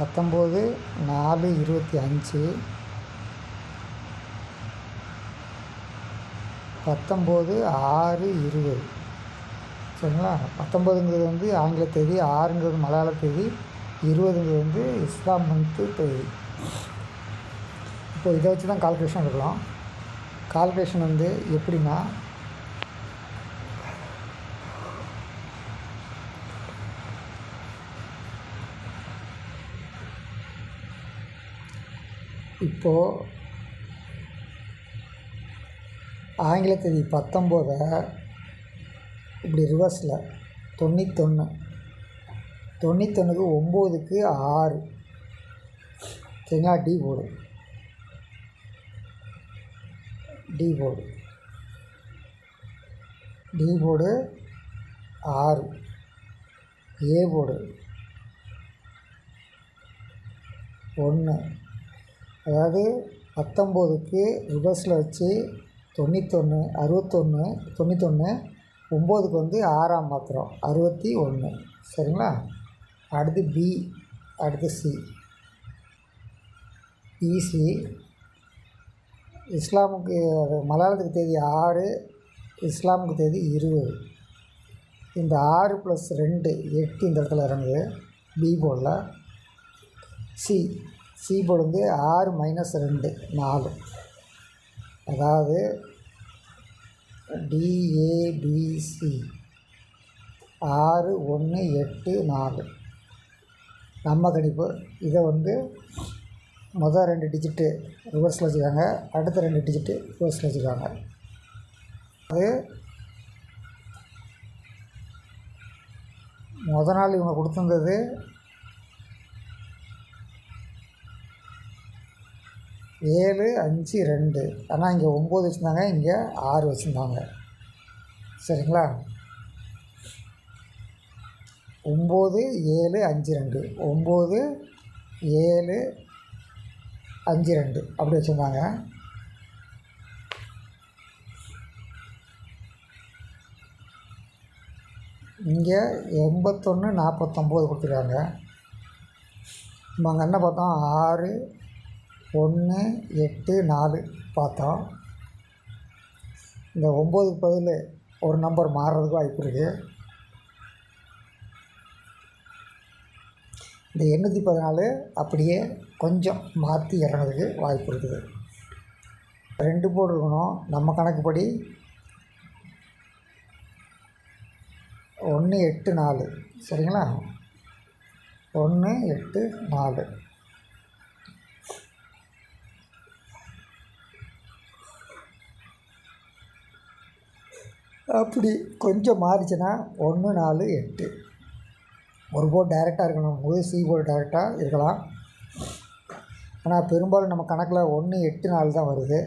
பத்தொம்போது நாலு இருபத்தி அஞ்சு. பத்தொம்போது ஆறு இருபது. சரிங்களா? பத்தொம்போதுங்கிறது வந்து ஆங்கில தேதி ஆறுங்கிறது மலையாள தேதி இருபதுங்கிறது வந்து இஸ்லாம் மந்த்து தேதி. இப்போ இதை வச்சு தான் கால்குலேஷன் எடுக்கலாம். கால்குலேஷன் வந்து எப்படின்னா இப்போது ஆங்கில தேதி பத்தொம்போதை இப்படி ரிவர்ஸில் தொண்ணூத்தொன்று தொண்ணூத்தொன்றுக்கு ஒம்போதுக்கு ஆறு. சரிங்களா? D board D board D board ஆறு. ஏ போர்டு ஒன்று. அதாவது பத்தொம்போதுக்கு ரிவர்ஸில் வச்சு தொண்ணூத்தொன்று அறுபத்தொன்று தொண்ணூத்தொன்று ஒம்போதுக்கு வந்து ஆறாம் மாத்திரம் அறுபத்தி ஒன்று சரிங்களா? அடுத்து பி அடுத்து சி பிசி இஸ்லாமுக்கு மலையாளத்துக்கு தேதி ஆறு இஸ்லாமுக்கு தேதி இருபது. இந்த ஆறு ப்ளஸ் ரெண்டு எட்டு இந்த இடத்துல இறங்குது. பி போடல. சி சி போர்டு வந்து ஆறு மைனஸ் ரெண்டு நாலு. அதாவது டிஏபிசி ஆறு ஒன்று எட்டு நாலு. நம்ம கணிப்பு இதை வந்து மொதல் ரெண்டு டிஜிட்டு ரிவர்ஸில் வச்சுருக்காங்க. அடுத்த ரெண்டு டிஜிட்டு ரிவர்ஸில் வச்சுருக்காங்க. அது மொதல் நாள் இவங்க கொடுத்துருந்தது ஏழு அஞ்சு ரெண்டு. ஆனால் இங்கே ஒம்பது வச்சுருந்தாங்க இங்கே ஆறு வச்சுருந்தாங்க. சரிங்களா? ஒம்பது ஏழு அஞ்சு ரெண்டு. ஒம்பது ஏழு அஞ்சு ரெண்டு. அப்படி வச்சுருந்தாங்க. இங்கே எண்பத்தொன்று நாற்பத்தொம்போது கொடுத்துருக்காங்க. நம்ம அங்கே என்ன பார்த்தோம் ஆறு ஒன்று எட்டு நாலு பார்த்தோம் இந்த ஒம்போதுக்கு பதில் ஒரு நம்பர் மாறுறதுக்கு வாய்ப்பு இருக்குது இந்த எண்ணூற்றி பதினாலு அப்படியே கொஞ்சம் மாற்றி இறங்கிறதுக்கு வாய்ப்பு இருக்குது. ரெண்டு போர்டு இருக்கணும் நம்ம கணக்குப்படி ஒன்று எட்டு நாலு. சரிங்களா? ஒன்று எட்டு நாலு. அப்படி கொஞ்சம் மாறிச்சுன்னா ஒன்று நாலு எட்டு. ஒரு போர்டு டைரெக்டாக இருக்கணும். போது சி போர்டு டைரெக்டாக இருக்கலாம். ஆனால் பெரும்பாலும் நம்ம கணக்கில் ஒன்று எட்டு நாலு தான் வருது.